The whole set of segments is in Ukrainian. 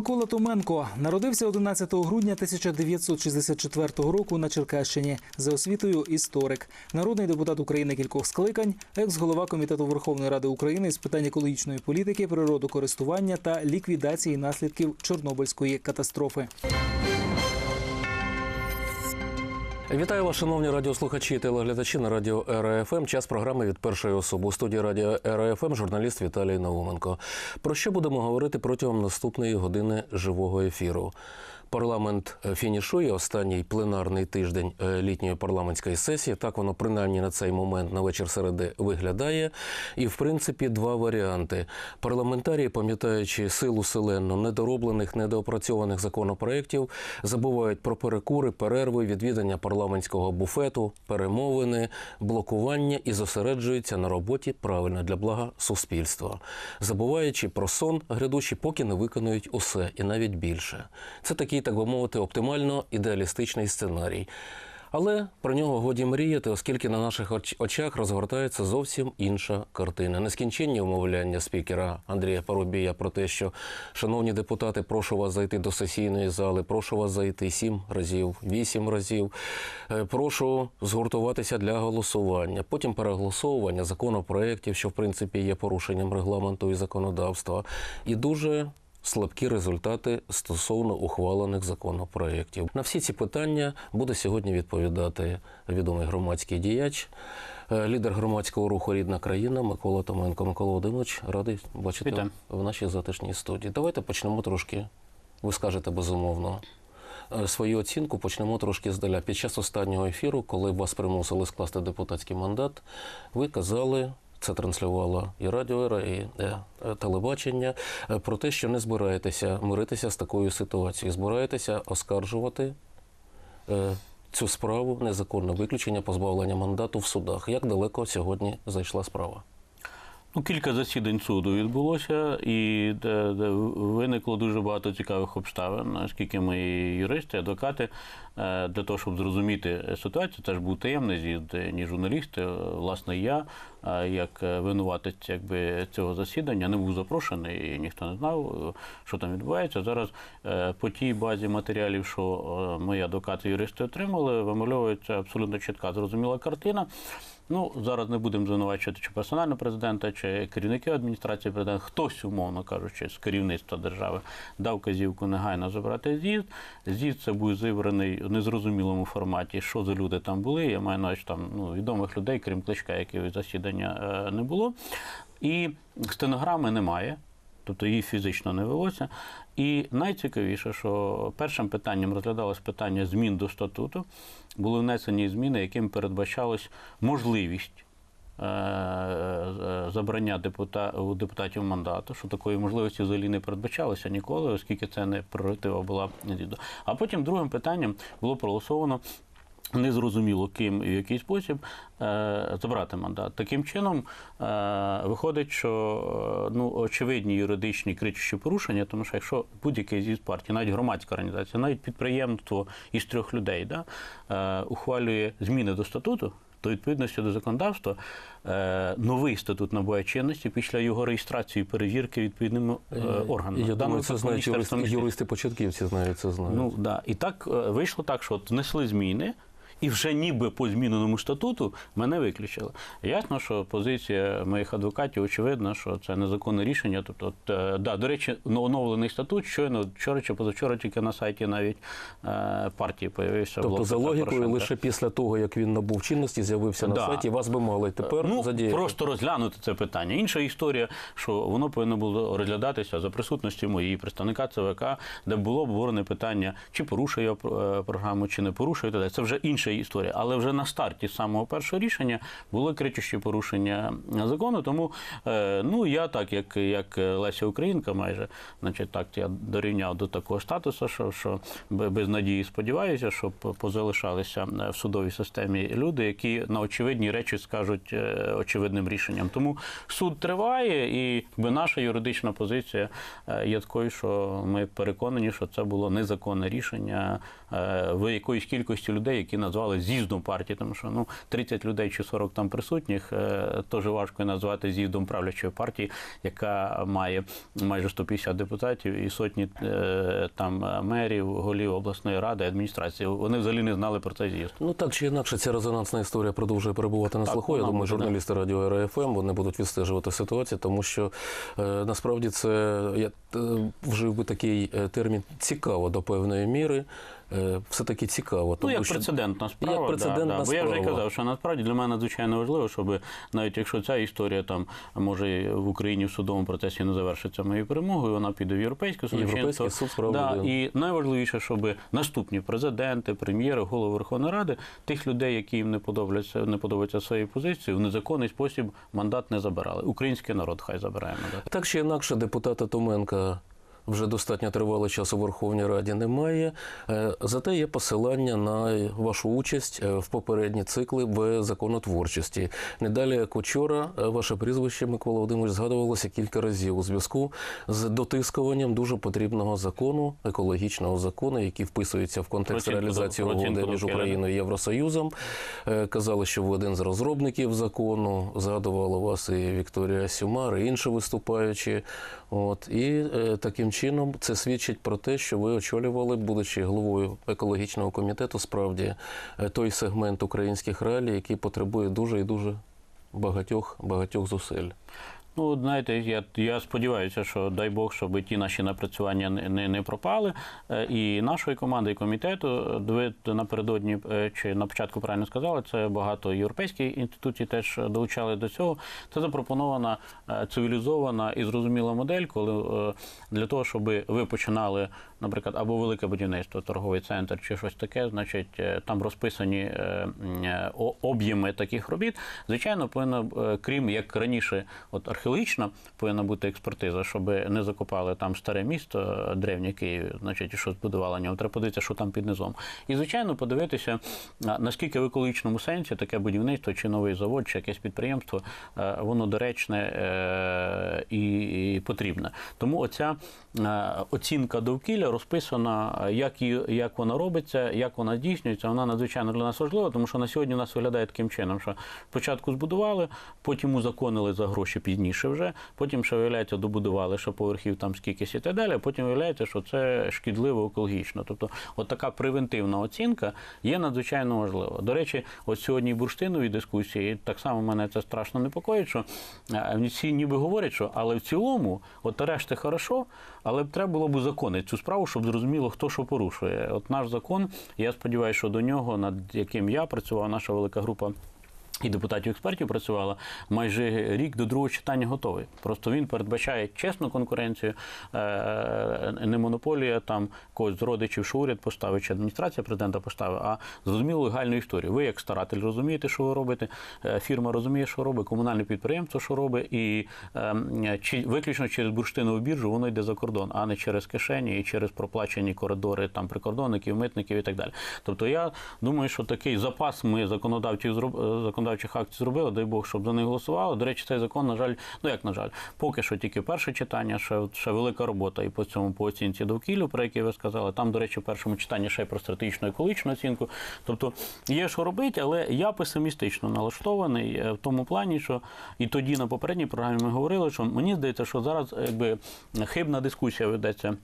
Микола Томенко народився 11 грудня 1964 року на Черкащині. За освітою історик, народний депутат України кількох скликань, екс-голова комітету Верховної Ради України з питань екологічної політики, природокористування та ліквідації наслідків Чорнобильської катастрофи. Вітаю вас, шановні радіослухачі і телеглядачі на радіо РФМ. Час програми від першої особи у студії радіо РФМ журналіст Віталій Науменко. Про що будемо говорити протягом наступної години живого ефіру? Парламент е, фінішує останній пленарний тиждень е, літньої парламентської сесії. Так воно принаймні на цей момент на вечір середи виглядає. І в принципі два варіанти. Парламентарії, пам'ятаючи силу селенно недороблених, недоопрацьованих законопроєктів, забувають про перекури, перерви, відвідання парламентського буфету, перемовини, блокування і зосереджуються на роботі правильно для блага суспільства, забуваючи про сон грядучий, поки не виконують усе і навіть більше. Це такий, так би мовити, оптимально ідеалістичний сценарій. Але про нього годі мріяти, оскільки на наших очах розгортається зовсім інша картина. Нескінченні умовляння спікера Андрія Парубія про те, що шановні депутати, прошу вас зайти до сесійної зали, прошу вас зайти сім разів, вісім разів. Е, Прошу згуртуватися для голосування. Потім переголосовування законопроєктів, що в принципі є порушенням регламенту і законодавства, і дуже слабкі результати стосовно ухвалених законопроєктів. На всі ці питання буде сьогодні відповідати відомий громадський діяч, е, лідер громадського руху Рідна країна Микола Томенко. Микола Володимирович, радий бачити Вітаю. в нашій затишній студії. Давайте почнемо трошки. Ви скажете безумовно. е, Свою оцінку почнемо трошки здаля. Під час останнього ефіру, коли вас примусили скласти депутатський мандат, ви казали, це транслювало і радіо, і е, телебачення, е, про те, що не збираєтеся миритися з такою ситуацією, збираєтеся оскаржувати е, цю справу незаконне виключення позбавлення мандату в судах. Як далеко сьогодні зайшла справа? Ну, кілька засідань суду відбулося, і де, де виникло дуже багато цікавих обставин, оскільки ми юристи, адвокати, е, для того, щоб зрозуміти ситуацію, це ж був таємний з'їзд, ні журналісти, е, власне, я, е, як е, винуватець якби, цього засідання, не був запрошений, і ніхто не знав, е, що там відбувається. Зараз е, по тій базі матеріалів, що е, мої адвокати-юристи отримали, вимальовується абсолютно чітка, зрозуміла картина. Ну, зараз не будемо звинувачувати чи персонально президента, чи керівників адміністрації президента. Хтось, умовно кажучи, з керівництва держави дав казівку негайно забрати з'їзд. З'їзд це був зібраний в незрозумілому форматі, що за люди там були. Я маю на там ну, відомих людей, крім кличка, яких засідання е, не було. І стенограми немає. Тобто її фізично не велося. І найцікавіше, що першим питанням розглядалось питання змін до статуту, були внесені зміни, яким передбачалось можливість е, забрання депута, депутатів мандату, що такої можливості взагалі не передбачалося ніколи, оскільки це не прерогатива була. А потім другим питанням було проголосовано. Незрозуміло ким і в який спосіб е, забрати мандат. Таким чином е, виходить, що е, ну очевидні юридичні кричущі порушення, тому що якщо будь-який з'їзд партії, навіть громадська організація, навіть підприємство із трьох людей, да, ухвалює зміни до статуту. То відповідності до законодавства новий статут набуває чинності після його реєстрації перевірки відповідними органами. Я думаю, це знають юристи, юристи-початківці знають це знають. Ну да. І так вийшло так, що от внесли зміни. І вже ніби по зміненому статуту мене виключили. Ясно, що позиція моїх адвокатів очевидна, що це незаконне рішення. Тобто, от, е, да, до речі, ну, оновлений статут щойно вчора чи позавчора тільки на сайті навіть е, партії появився. Тобто, блок за логікою, Порошенка. лише після того, як він набув чинності, з'явився на Да. сайті, вас би мали тепер ну, задіяти. просто розглянути це питання. Інша історія, що воно повинно було розглядатися за присутності моєї представника ЦВК, де було обговорене питання, чи порушує я е, програму, чи не порушує. Це вже інша історія. Але вже на старті самого першого рішення були кричущі порушення закону. Тому е, ну я так, як, як Леся Українка, майже, значить, так я дорівняв до такого статусу, що, що без надії сподіваюся, щоб позалишалися е, в судовій системі люди, які на очевидні речі скажуть е, очевидним рішенням. Тому суд триває, і якби наша юридична позиція є такою, що ми переконані, що це було незаконне рішення в якоїсь кількості людей, які назвали назвали з'їздом партії, тому що ну 30 людей чи 40 там присутніх е, теж важко назвати з'їздом правлячої партії, яка має майже 150 депутатів і сотні е, там мерів, голів обласної ради, адміністрації. Вони взагалі не знали про цей з'їзд. Ну так чи інакше, ця резонансна історія продовжує перебувати на слуху. Я думаю, журналісти радіо РФМ вони будуть відстежувати ситуацію, тому що е, насправді це я вжив би такий термін цікаво до певної міри. Е, все таки цікаво. Ну, як що- прецедентна справа. Як прецедентна да, да. Бо я вже казав, що насправді для мене надзвичайно важливо, щоб навіть якщо ця історія там може в Україні в судовому процесі не завершиться моєю перемогою, вона піде в європейське. Європейський суд з прав да, людини. І найважливіше, щоб наступні президенти, прем'єри, голови Верховної Ради тих людей, які їм не подобаються, не подобаються своєю позицією, в незаконний спосіб мандат не забирали. Український народ хай забирає мандат. Так чи інакше, депутата Томенка вже достатньо тривалий час у Верховній Раді немає. Е, Зате є посилання на вашу участь е, в попередні цикли в законотворчості. Не далі, як учора, е, ваше прізвище Микола Володимирович згадувалося кілька разів у зв'язку з дотискуванням дуже потрібного закону, екологічного закону, який вписується в контекст Про реалізації дов- угоди оцінку між. Україною і Євросоюзом. Казали, що ви один з розробників закону. Згадувала вас і Вікторія Сюмар, і інші виступаючі. От і е, чином це свідчить про те, що ви очолювали, будучи головою екологічного комітету, справді е, той сегмент українських реалій, який потребує дуже і дуже багатьох багатьох зусиль. Ну, знаєте, я, я сподіваюся, що дай Бог, щоб ті наші напрацювання не, не, не пропали. Е, І нашої команди, і комітету, ви напередодні е, чи на початку правильно сказали, це багато європейських інституцій теж долучали до цього. Це запропонована е, цивілізована і зрозуміла модель, коли для того, щоб ви починали, наприклад, або велике будівництво, торговий центр чи щось таке, значить, там розписані об'єми таких робіт. Звичайно, повинно, крім як раніше, от археологічна повинна бути експертиза, щоб не закопали там старе місто, е, древнє Київ, значить, і що збудувало на ньому. Треба подивитися, що там під низом. І, звичайно, подивитися, наскільки в екологічному сенсі таке будівництво, чи новий завод, чи якесь підприємство, е, воно доречне е, і, потрібне. Тому оця оцінка довкілля розписана, як, її, як вона робиться, як вона здійснюється. Вона надзвичайно для нас важлива, тому що на сьогодні у нас виглядає таким чином, що спочатку збудували, потім узаконили за гроші пізніше вже, потім ще виявляється, добудували ще поверхів там скількись і так далі, потім виявляється, що це шкідливо екологічно. Тобто, от така превентивна оцінка є надзвичайно важлива. До речі, от сьогодні в бурштиновій дискусії так само мене це страшно непокоїть, що е, всі ніби говорять, що але в цілому, от решти хорошо, але б треба було б узаконити цю справу, щоб зрозуміло, хто що порушує. От наш закон, я сподіваюся, що до нього, над яким я працював, наша велика група. І депутатів-експертів працювала майже рік до другого читання готовий. Просто він передбачає чесну конкуренцію, е, не монополія там когось з родичів, що уряд поставить, чи адміністрація президента поставить, а зрозумілу легальну історію. Ви, як старатель, розумієте, що ви робите, е, фірма розуміє, що робить, комунальне підприємство, що робить, і е, чи виключно через бурштинову біржу воно йде за кордон, а не через кишені і через проплачені коридори там прикордонників, митників і так далі. Тобто я думаю, що такий запас ми зроб- е, законодавчих актів зробили, дай Бог, щоб за них голосували. До речі, цей закон, на жаль, ну як на жаль, поки що тільки перше читання, ще, ще велика робота і по цьому по оцінці довкіллю, про який ви сказали. Там, до речі, в першому читанні ще й про стратегічну екологічну оцінку. Тобто є що робити, але я песимістично налаштований е, в тому плані, що і тоді на попередній програмі ми говорили, що мені здається, що зараз якби хибна дискусія ведеться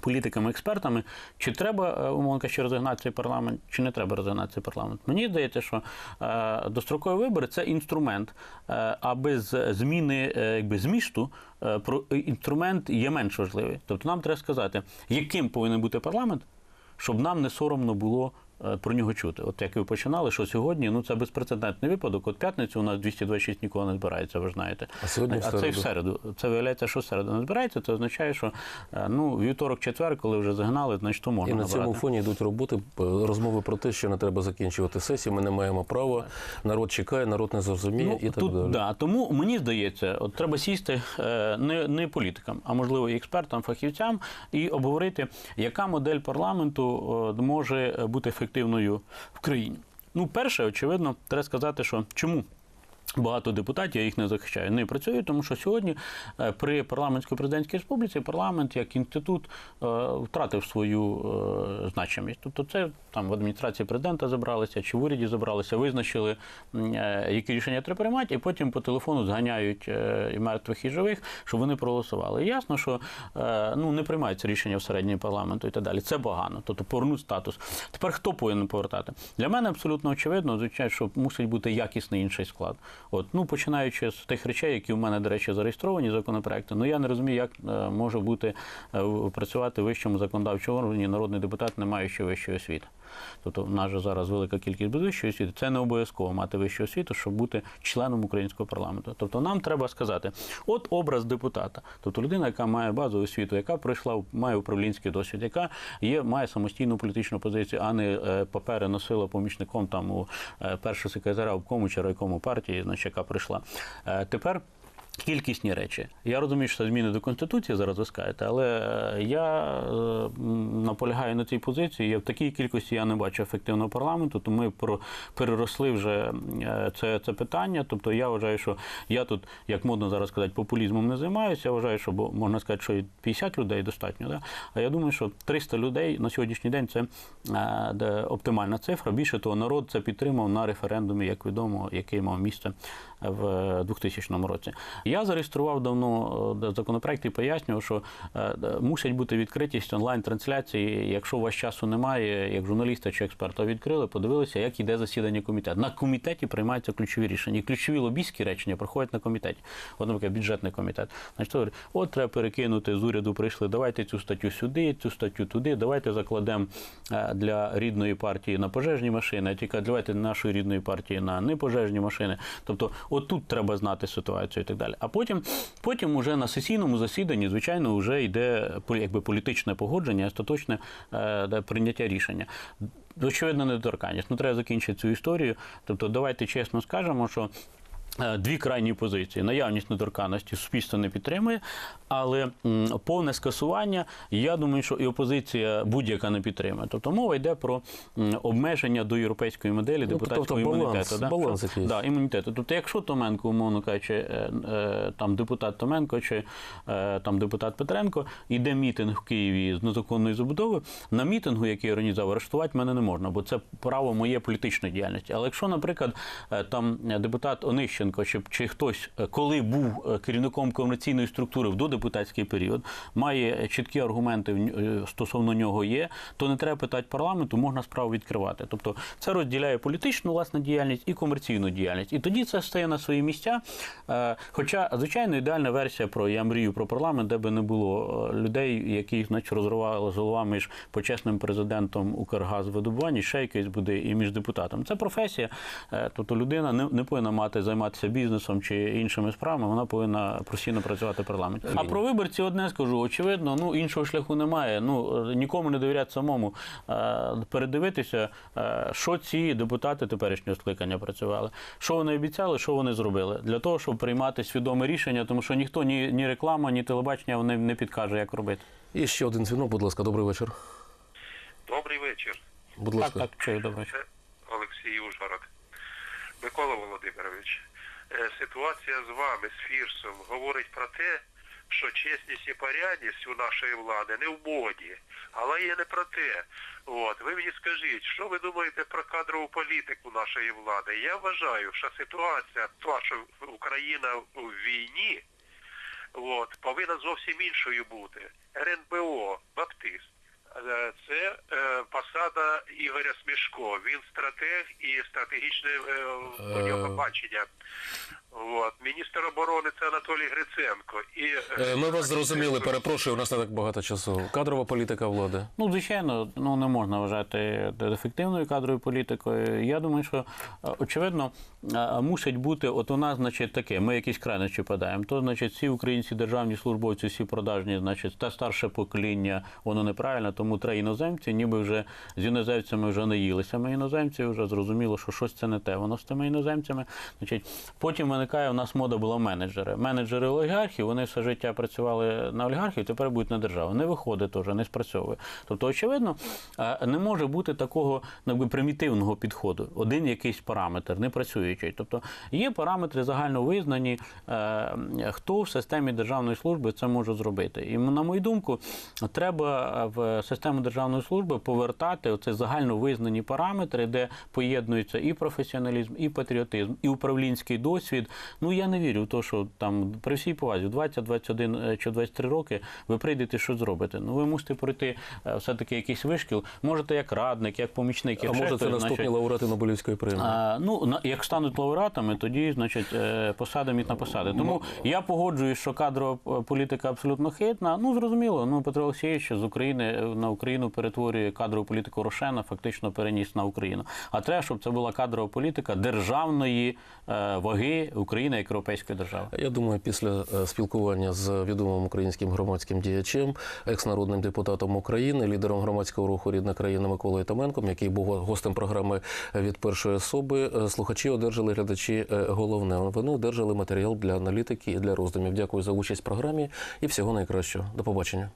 політиками, експертами, чи треба, е, умовно кажучи, розігнати цей парламент, чи не треба розігнати цей парламент. Мені здається, що е, дострокові вибори це інструмент, е, а без зміни якби, змісту про інструмент є менш важливий. Тобто нам треба сказати, яким повинен бути парламент, щоб нам не соромно було. Е, Про нього чути. От як ви починали, що сьогодні ну це безпрецедентний випадок. От п'ятницю у нас 226 нікого не збирається, ви ж знаєте. А сьогодні в а це і в середу. Це виявляється, що в середу не збирається. Це означає, що е, ну вівторок, четвер, коли вже загнали, значить то можна І на набрати. цьому фоні йдуть роботи, розмови про те, що не треба закінчувати сесію. Ми не маємо права. Народ чекає, народ не зрозуміє і так Ну, тут, далі. Да, тому мені здається, от треба сісти е, не, не політикам, а можливо і експертам, фахівцям, і обговорити, яка модель парламенту е, може бути ефективною в країні. Ну, перше, очевидно, треба сказати, що чому Багато депутатів, я їх не захищаю, не працюють, тому що сьогодні е, при парламентсько-президентській республіці парламент як інститут е, втратив свою е, значимість. Тобто, це там в адміністрації президента забралися чи в уряді забралися, визначили, які рішення треба приймати, і потім по телефону зганяють і мертвих, і живих, щоб вони проголосували. І ясно, що ну не приймаються рішення в середньої парламенту і так далі. Це погано. Тобто повернуть статус. Тепер хто повинен повертати? Для мене абсолютно очевидно, звичайно, що мусить бути якісний інший склад. От, ну починаючи з тих речей, які в мене, до речі, зареєстровані законопроекти. Ну я не розумію, як е, може бути е, працювати в вищому законодавчому органі народний депутат, не маючи вищої освіти. Тобто в нас же зараз велика кількість без вищої освіти. Це не обов'язково мати вищу освіту, щоб бути членом українського парламенту. Тобто нам треба сказати, от образ депутата, тобто людина, яка має базову освіту, яка пройшла, має управлінський досвід, яка є, має самостійну політичну позицію, а не е, папери носила помічником там у е, першого секретаря обкому чи райкому партії, значить, яка прийшла. Е, Тепер. Кількісні речі. Я розумію, що це зміни до Конституції зараз ви скажете, але е, я е, наполягаю на цій позиції. Я в такій кількості я не бачу ефективного парламенту, то ми переросли вже е, це, це питання. Тобто я вважаю, що я тут, як модно зараз сказати, популізмом не займаюся. Я вважаю, що можна сказати, що і 50 людей достатньо. Да? А я думаю, що 300 людей на сьогоднішній день це оптимальна цифра. Більше того, народ це підтримав на референдумі, як відомо, який мав місце в 2000 році. Я зареєстрував давно е, законопроект і пояснював, що е, мусить бути відкритість онлайн-трансляції. Якщо у вас часу немає, як журналіста чи експерта відкрили, подивилися, як іде засідання комітету. На комітеті приймаються ключові рішення. І ключові лобійські речення проходять на комітеті. От, наприклад, бюджетний комітет. Значить, говорить, от треба перекинути з уряду, прийшли, давайте цю статтю сюди, цю статтю туди, давайте закладемо е, для рідної партії на пожежні машини, а тільки давайте нашої рідної партії на непожежні машини. Тобто, от тут треба знати ситуацію і так далі. А потім, потім уже на сесійному засіданні, звичайно, вже йде якби політичне погодження, остаточне е, прийняття рішення. Очевидно, недоторканність. Ну, треба закінчити цю історію. Тобто, давайте чесно скажемо, що. Е, Дві крайні позиції. Наявність недоторканності суспільство не підтримує, але повне скасування, я думаю, що і опозиція будь-яка не підтримує. Тобто мова йде про обмеження до європейської моделі депутатського тобто баланс, імунітету. да? баланс Що- якийсь. да, імунітету. Тобто, якщо Томенко, умовно кажучи, е, е, там депутат Томенко чи там депутат Петренко, іде мітинг в Києві з незаконної забудови, на мітингу, який я організував, арештувати мене не можна, бо це право моє політичної діяльності. Але якщо, наприклад, там депутат Онищенко чи, чи хтось, е, коли був е, керівником комерційної структури в додепутатський період, має чіткі аргументи е, стосовно нього є, то не треба питати парламенту, можна справу відкривати. Тобто це розділяє політичну власне діяльність і комерційну діяльність. І тоді це стає на свої місця. Хоча, звичайно, ідеальна версія про я мрію про парламент, де би не було людей, які значить, розривали з головами між почесним президентом Укргазвидобування, ще якийсь буде і між депутатом. Це професія. Тобто людина не, повинна мати займатися бізнесом чи іншими справами, вона повинна професійно працювати в парламенті. А про виборці одне скажу, очевидно, ну іншого шляху немає. Ну е, нікому не довіряти самому. Е, Передивитися, е, що ці депутати теперішнього скликання працювали, що вони обіцяли, що вони зробили для того, щоб приймати свідоме рішення, тому що ніхто ні, ні реклама, ні телебачення вони не підкаже, як робити. І ще один дзвінок, будь ласка, добрий вечір. Добрий вечір. Будь ласка. так, чую, добре. Це Олексій Ужгород. Микола Володимирович, ситуація з вами, з Фірсом, говорить про те, що чесність і порядність у нашої влади не в моді, але є не про те. От, ви мені скажіть, що ви думаєте про кадрову політику нашої влади? Я вважаю, що ситуація, та, що Україна в війні, от, повинна зовсім іншою бути. РНБО, Баптист. Е, Це е, посада Ігоря Смішко. Він стратег і стратегічне е, у нього бачення. От. Міністр оборони це Анатолій Гриценко. І, Е, Ми вас зрозуміли, перепрошую, у нас не так багато часу. Кадрова політика влади. Ну, звичайно, ну не можна вважати ефективною кадровою політикою. Я думаю, що е, очевидно е, мусить бути, от у нас, значить, таке, ми якісь крайності падаємо. То, значить, всі українці державні службовці, всі продажні, значить, та старше покоління, воно неправильно, тому треба іноземці, ніби вже з іноземцями вже наїлися. Ми іноземці вже зрозуміло, що щось це не те. Воно з тими іноземцями. Значить, потім мене виникає, у нас мода була менеджери. Менеджери олігархів, вони все життя працювали на олігархів, тепер будуть на державу. Не виходить теж, не спрацьовує. Тобто, очевидно, е, не може бути такого якби, примітивного підходу. Один якийсь параметр, не працюючий. Тобто є параметри загально визнані, е, хто в системі державної служби це може зробити. І на мою думку, треба в систему державної служби повертати оці загально визнані параметри, де поєднуються і професіоналізм, і патріотизм, і управлінський досвід. Ну я не вірю в те, що там при всій повазі в 20, 21 е, чи 23 роки ви прийдете, що зробите. Ну ви мусите пройти е, все-таки якийсь вишкіл. Можете як радник, як помічник, А як ще може це наступні значить, лауреати Нобелівської премії? а, ну, на- як стануть лауреатами, тоді, значить, е, посадимуть на посади. Тому я погоджуюсь, що кадрова політика абсолютно хитна. Ну, зрозуміло, ну, Петро Олексійович з України на Україну перетворює кадрову політику Рошена, фактично переніс на Україну. А треба, щоб це була кадрова політика державної ваги України як європейської держави. Я думаю, після е, спілкування з відомим українським громадським діячем, екс-народним депутатом України, лідером громадського руху Рідна країна Миколою Томенком, який був гостем програми від першої особи, е, слухачі одержали глядачі е, головне. Вони одержали матеріал для аналітики і для роздумів. Дякую за участь в програмі і всього найкращого. До побачення.